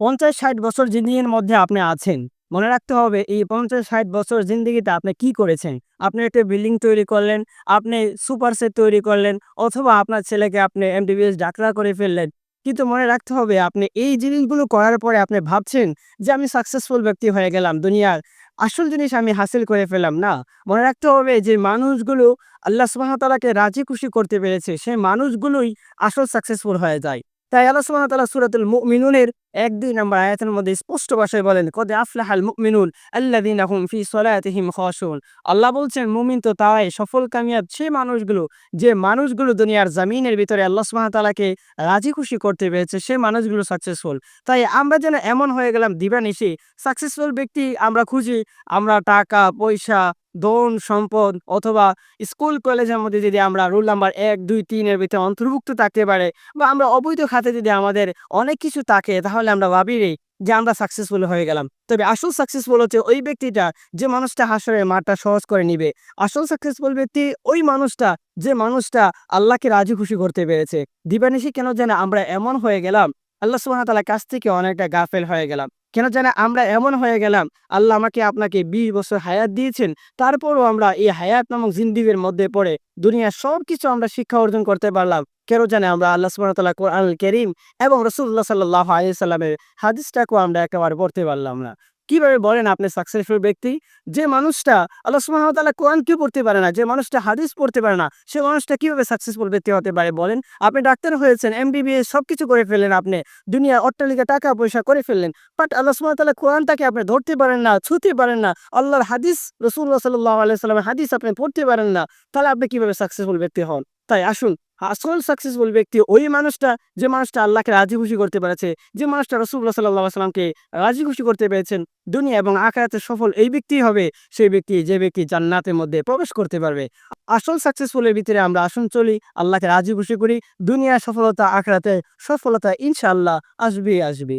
পঞ্চাশ ষাট বছর জিন্দিগির মধ্যে আপনি আছেন। মনে রাখতে হবে, এই পঞ্চাশ ষাট বছর জিন্দিগিতে আপনি কি করেছেন? আপনি একটা বিল্ডিং তৈরি করলেন, আপনি সুপার সেট তৈরি করলেন, অথবা আপনার ছেলেকে আপনি এমবিবিএস ডাক্তার করে ফেললেন। কিন্তু মনে রাখতে হবে, আপনি এই জিনিসগুলো করার পরে আপনি ভাবছেন যে, আমি সাকসেসফুল ব্যক্তি হয়ে গেলাম দুনিয়ার আসল জিনিস আমি হাসিল করে ফেলাম না, মনে রাখতে হবে যে, মানুষগুলো আল্লাহ সুবাহতালাকে রাজি খুশি করতে পেরেছে। সেই মানুষগুলোই আসল সাকসেসফুল হয়ে যায়। তাই আল্লাহ সুবহানাহু তাআলা সূরাতুল মুমিনুনের ১-২ নম্বর আয়াতের মধ্যে স্পষ্ট ভাষায় বলেন, "কদ আফলাহাল মুমিনুন আল্লাযীনা হুম ফি সলাতিহিম খাশুন।" আল্লাহ বলছেন মুমিন তো তারাই সফল কামিয়াব সেই মানুষগুলো যে মানুষগুলো দুনিয়ার জামিনের ভিতরে আল্লাহ সুবহানাহু ওয়া তাআলাকে রাজি খুশি করতে পেরেছে সেই মানুষগুলো সাকসেসফুল। তাই আমরা যেন এমন হয়ে গেলাম দিবানিশি সাকসেসফুল ব্যক্তি আমরা খুঁজি আমরা টাকা, পয়সা, ধন, সম্পদ অথবা স্কুল কলেজের মধ্যে যদি আমরা রোল নাম্বার ১, ২, ৩ এর ভিতরে অন্তর্ভুক্ত থাকতে পারে বা আমরা অবৈধ খাতে যদি আমাদের অনেক কিছু থাকে তাহলে আমরা ভাবি যে আমরা সাকসেসফুল হয়ে গেলাম। তবে আসল সাকসেসফুল হচ্ছে ওই ব্যক্তিটা যে মানুষটা হাসরের মাঠটা সহজ করে নিবে। আসল সাকসেসফুল ব্যক্তি ওই মানুষটা যে মানুষটা আল্লাহকে রাজি খুশি করতে পেরেছে। দিবানিশি কেন যেন আমরা এমন হয়ে গেলাম আল্লাহ ওয়া কাছ থেকে অনেকটা গাফেল হয়ে গেলাম। কেন জানে আমরা এমন হয়ে গেলাম, আল্লাহ আমাকে আপনাকে ২০ বছর হায়াত দিয়েছেন, তারপরও আমরা এই হায়াত নামক জিন্দিগির মধ্যে পড়ে দুনিয়ার সব কিছু আমরা শিক্ষা অর্জন করতে পারলাম। কেন জানে আমরা আল্লাহ সুবহানাহু কোরআন করিম এবং রসুল্লাহ সাল্লাহ আলিয়া সাল্লামের হাদিসটাকেও আমরা একেবারে পড়তে পারলাম না। কীভাবে বলেন আপনি সাকসেসফুল ব্যক্তি? যে মানুষটা আল্লাহ সুবহানাহু ওয়া তাআলা কোরআনকেও পড়তে পারে না, যে মানুষটা হাদিস পড়তে পারে না, সে মানুষটা কীভাবে সাকসেসফুল ব্যক্তি হতে পারে বলেন? আপনি ডাক্তার হয়েছেন, এমবিবিএস সবকিছু করে ফেললেন আপনি। দুনিয়া অট্টালিকা টাকা-পয়সা করে ফেললেন। বাট আল্লাহ তাআলা কোরআনটাকে আপনি ধরতে পারেন না, ছুঁতে পারেন না। আল্লাহর হাদিস রাসূলুল্লাহ সাল্লাল্লাহু আলাইহি সাল্লামের হাদিস আপনি পড়তে পারেন না। তাহলে আপনি কীভাবে সাকসেসফুল ব্যক্তি হন? তাই আসুন আসল সাকসেসফুল ব্যক্তি ওই মানুষটা যে মানুষটা আল্লাহকে রাজি খুশি করতে পেরেছে, যে মানুষটা রাসূলুল্লাহ সাল্লাল্লাহু আলাইহি সাল্লামকে রাজি খুশি করতে পেরেছেন। দুনিয়া এবং আখিরাতে সফল এই ব্যক্তিই হবে সেই ব্যক্তি যে ব্যক্তি জান্নাতের মধ্যে প্রবেশ করতে পারবে। আসল সাকসেসফুলের ভিতরে আমরা আসুন চলি, আল্লাহকে রাজি খুশি করি। দুনিয়ার সফলতা আখিরাতে সফলতা ইনশাআল্লাহ আসবে আসবে।